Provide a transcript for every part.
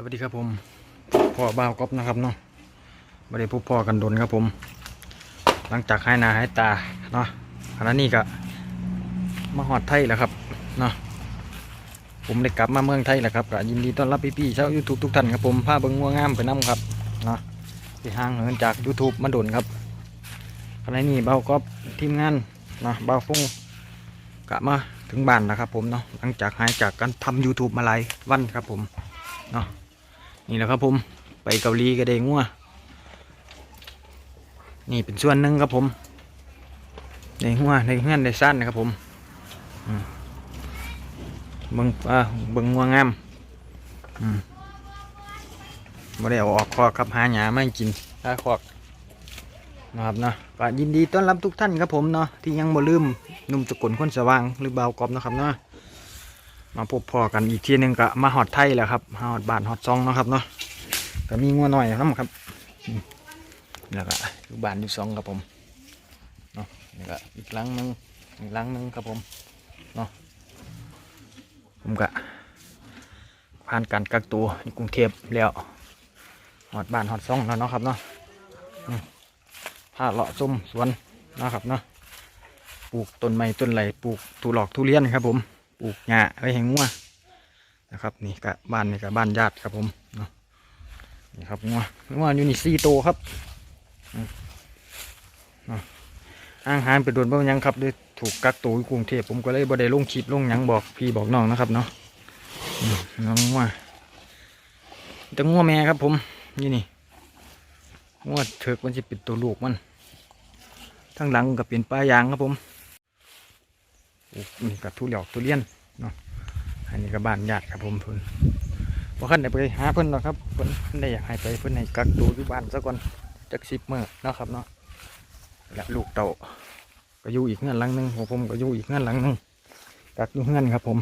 สวัสดีครับผมพ่อบ่าวก๊อฟนะครับเนาะไม่ได้พบพ่อกันดนครับผม หลังจากใหายหนาใหายตาเนาะขณะนี้ก็มาหอดไทยแล้วครับเนาะผมได้กลับมาเมืองไทยแล้วครับก็ยินดีต้อนรับพี่ๆชาวยูทูบทุกท่านครับผมพาเบิ้งงัวงามไปน้ำครับเนาะที่ห่างเหินจาก YouTube มาดนครับขณะนี้บ่าวก๊อฟทีมงานเนาะบ่าวฟงกะมาถึงบ้านแล้วครับผมเนาะหลังจากหายจากการทำ YouTube มาหลายวันครับผมเนาะ นี่แหละครับผมไปเกาหลีก็ได้งัวนี่เป็นส่วนหนึ่งครับผมในหัวในเฮือนในสั้นนะครับผมเบิงอ่าเบิงงัวงามอืมไม่ได้เอาออกคอกครับหาหยาไม่กินหาคอกนะครับเนาะก็ยินดีต้อนรับทุกท่านครับผมเนาะที่ยังบ่ลืมนุ่มสกุลคนสว่างหรือเบากรอบนะครับเนาะ มาพบพอกันอีกทีหนึ่งก็มาหอดไทยแล้วครับมาหอดบานหอดซองนะครับเนาะก็มีงัวหน่อยน้ำครับแล้วก็อยู่บานอยู่ซองครับผมเนาะนี่ก็อีกลังหนึงอีกลังหนึงครับผมเนาะผมก็ผ่านการกักตัวในกรุงเทพแล้วหอดบานหอดซองแล้วเนาะครับเนาะอืมพาเลาะส้มสวนนะครับเนาะปลูกต้นไม้ต้นไหลปลูกทุหลอกทุเรียนครับผม ปลูกหญ้าไว้ให้งัวนะครับ นี่ก็บ้านนี่ก็บ้านญาติครับผมเนาะนี่ครับงัวงัวอยู่นี่สี่โตวครับอืมเนาะอาหารไปโดนบ่ายังครับเลยถูกกักตัวอยู่กรุงเทพผมก็เลยบ่ได้ลงคลิปลงยังบอกพี่บอกน้องนะครับเนาะน้องงัวแต่งัวแม่ครับผมนี่นี่งัวเถิกมันจะเป็นตัวลูกมันทั้งหลังก็เป็นปลายางครับผม นี่กับทุเรียนทุเรียนเนาะอันนี้ก็บ้านญาติครับผมเพิ่นบ่คันได้ไปหาเพิ่นหรอครับเพิ่นได้อยากให้ไปเพิ่นให้กักตัวอยู่บ้านซะก่อนจักสิบเมื้อนะครับเนาะและลูกเต่าก็อยู่อีกเงื่อนหลังหนึงของผมก็อยู่อีกเงื่อนหลังหนึงกักอยู่เงื่อนครับผม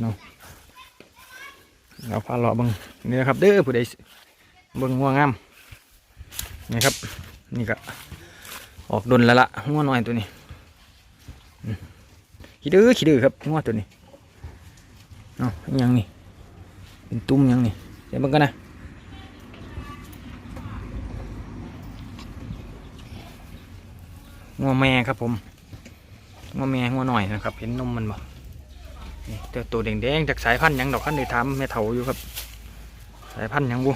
เนาะเราพาเลาะเบิ่งนี่นะครับเด้อผู้ใดเบิ่งงัวงามนี่ครับ นี่ก็ออกดนแล้วละงัวน้อยตัวนี้ ขี้ดื้อขี้ดื้อครับงวดตัวนี้เนาะยังนี่เป็นตุ้มยังนี่เดี๋ยวมันกันนะงัวแม่ครับผมงัวแม่งัวหน่อยนะครับ เห็นนมมันบ่นี่แต่ตัวแดงๆจากสายพันธุ์ยังดอกขั้นได้ถามแม่เฒ่าอยู่ครับ สายพันธุ์ยังบุ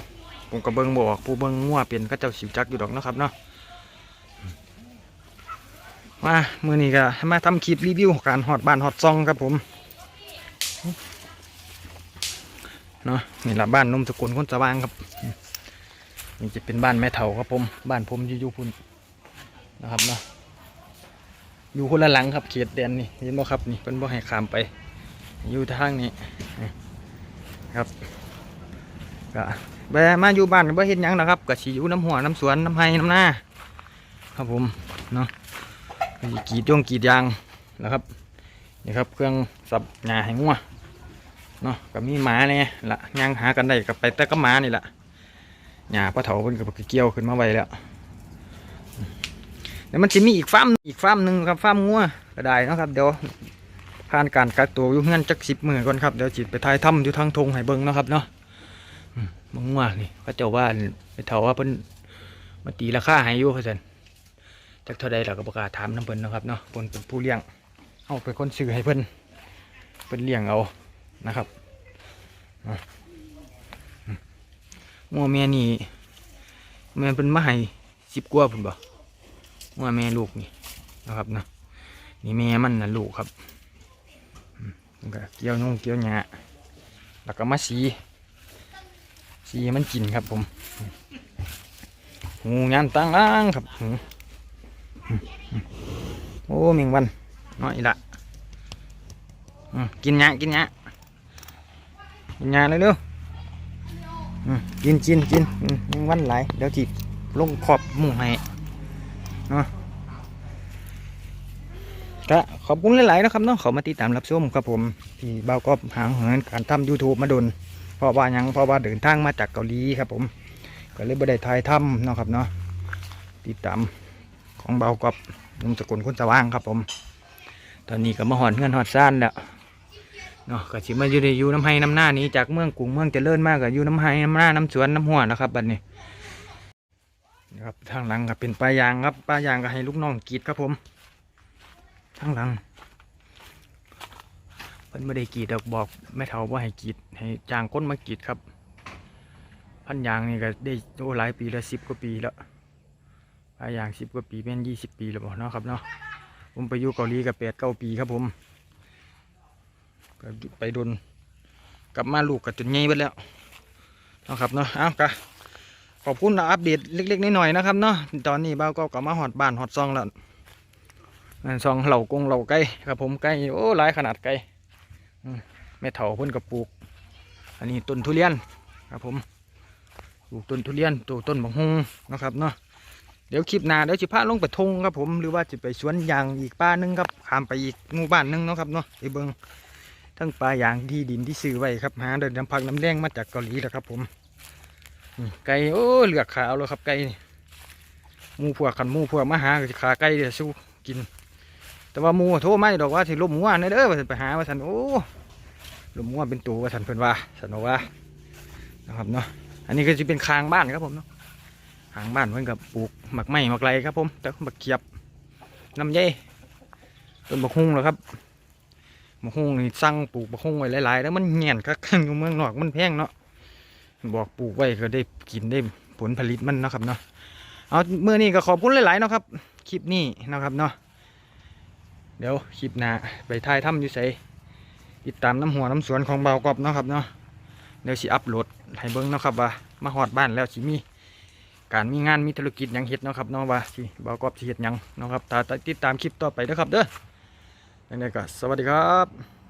ผมก็เบิ่งบอกผู้เบิ่งงัวเป็นก็เจ้าสิวจักอยู่ดอกนะครับเนาะ มามือนี้ก็มาทำคลิปรีวิวการหอดบ้านหอดซองครับผมเนาะนี่ละบ้านนมสกุลคนสว่างครับนี่จะเป็นบ้านแม่เฒ่าครับผม บ้านผมอยู่พุ่นนะครับเนาะอยู่คนละหลังครับเขตแดนนี่เห็นบ่ครับนี่เป็นบ่ให้ขามไป อยู่ทางนี้นะครับก็แบมาอยู่บ้านก็บ่เห็นยังนะครับก็สิอยู่น้ำหัวน้ำสวนน้ำไห้น้ำหน้าครับผมเนาะ กีดย่งกีดยางนะครับนี่ครับเครื่องสับหญ้าให้งัวเนาะก็มีหมาเนี่ยละย่างหากันได้กับไปแต่ก็หมานี่แหละหญ้าปลาเถาเพิ่นก็เกี่ยวขึ้นมาไว้แล้วเดี๋ยวมันจะมีอีกฟาร์มอีกฟาร์มหนึ่งครับฟาร์มงัวก็ได้นะครับ เดี๋ยวผ่านการกักตัวอยู่เงื่อนจักสิบมือก่อนครับเดี๋ยวจิตไปถ่ายถ้ำอยู่ทางทงให้เบิงนะครับเนาะอืมเบิ่งว่านี่พระเจ้าว่าไปเถาว่าเพิ่นมาตีราคาให้อยู่เขาซั่น จักเท่าใดเราก็ประกาศถามน้ำเพิ่นนะครับเนาะเพิ่นเป็นผู้เลี้ยงเอาเป็นคนซื้อให้เพิ่นเพิ่นเลี้ยงเอานะครับมงัวแม่นี่แม่เป็นมาให้สิบกว่าพุ่นบ่งัวแม่ลูกนี่นะครับเนาะนี่แม่มันนะลูกครับก็เกี่ยวนุ่งเกี่ยวหญ้าแล้วก็มาสี สีมันกินครับผมอืมหูงานตั้งล่างครับ โอ้เมงวันน้อยละกินยากินยากินยาเลยเร็วกินกินกินอืมเมงวันไหลเดี๋ยวจีบลงขอบหมูให้นาะก็ขอบคุณหลายๆนะครับเนาะขามาติดตามรับชมครับผมที่เบาก็หางเหินการทำ YouTube มาโดนเพราะว่ายังเพราะว่าเดินทางมาจากเกาหลีครับผม ก็เลยบ่ได้ถ่ายทำเนาะครับเนาะติดตาม ของเบากับนุ่มสกุลคนสว่างครับผม ตอนนี้ก็มาหอนเงินหอดซ่านแล้วเนาะก็สิมาอยู่ในยูน้ำไห้น้ำหน้านี้จากเมืองกรุงเมืองเจริญมากก็อยู่น้ำไห้น้ำหน้าน้ำสวนน้ำหัวนะครับบัดนี้นะครับทางหลังก็เป็นปลายางครับปลายางก็ให้ลูกน้องกีดครับผมทางหลังเพิ่นไม่ได้กีดดอกบอกแม่เฒ่าว่าให้กีดให้จางคนมากีดครับ พันยางนี่ก็ได้โอ้หลายปีแล้วสิบกว่าปีแล้ว ลายางสิบกว่าปีเป็นยี่สิบปีแล้วบ่เนาะครับเนาะผมไปอยู่เกาหลีกับแปดเก้าปีครับผมไปโดนกลับมาลูกกับจนใหญ่ไปแล้วนะครับเนาะเอากะขอบคุณนะอัปเดตเล็กๆน้อยๆนะครับเนาะตอนนี้เบ้าก็กลับมาหอดบ้านหอดซองแล้วนั่นซองเหล่ากงเหล่าไก่ครับผมไก่โอ้หลายขนาดไก่แม่เถาเพิ่นกับปลูก อันนี้ต้นทุเรียนครับผมปลูกต้นทุเรียนตัวต้นบังฮงนะครับเนาะ เดี๋ยวคลิปหน้าเดี๋ยวจะพาลงไปทงครับผมหรือว่าจะไปสวนยางอีกป้าหนึงครับข้ามไปอีกหมู่บ้านหนึงเนาะครับเนาะไปเบิงทั้งปลายางที่ดินที่ซื้อไว้ครับหาเดินน้ำพักน้ำแดงมาจากเกาหลีแล้วครับ ผมไก่โอ้เหลือกขาวแล้วครับไก่หมูพวกขันหมูพวกมาหาขาไก่เดี๋ยวสู้กิน แต่ว่าหมูโทรมาดอกว่าสิลมหัวในเด้อว่าสันไปหาว่าสันโอ้ลมหัวเป็นตัวว่าสันเพิ่นว่าสันบอกว่านะครับเนาะอันนี้ก็จะเป็นคางบ้านครับผมเนาะ คางบ้านเพิ่นกับปลูกหมักไม้หมักไรครับผมแต่หมักเขียบน้ำเย่ต้นบักฮุ่งเหรอครับมะฮุ่งนี่สั่งปลูกมะฮุ่งไว้หลายๆแล้วมันเงียนคักอยู่เมืองนอกมันแพงเนาะบอกปลูกไว้ก็ได้กินได้ผลผลิตมันนะครับเนาะเอาเมื่อนี้ก็ขอบคุณหลายๆเนาะครับคลิปนี้นะครับเนาะเดี๋ยวคลิปหน้าไปถ่ายถ้ำอยู่ใสติดตามน้ำหัวน้ำสวนของเบากอบเนาะครับเนาะเดี๋ยวสิอัพโหลดให้เบิ้งเนาะครับว่ามาฮอดบ้านแล้วสิมี การมีงานมีธุรกิจยังเฮ็ดเนาะครับเนาะว่าสิเบากอบสิเฮ็ดยังเนาะครับตาติดตามคลิปต่อไปนะครับเด้อยังไงก็สวัสดีครับ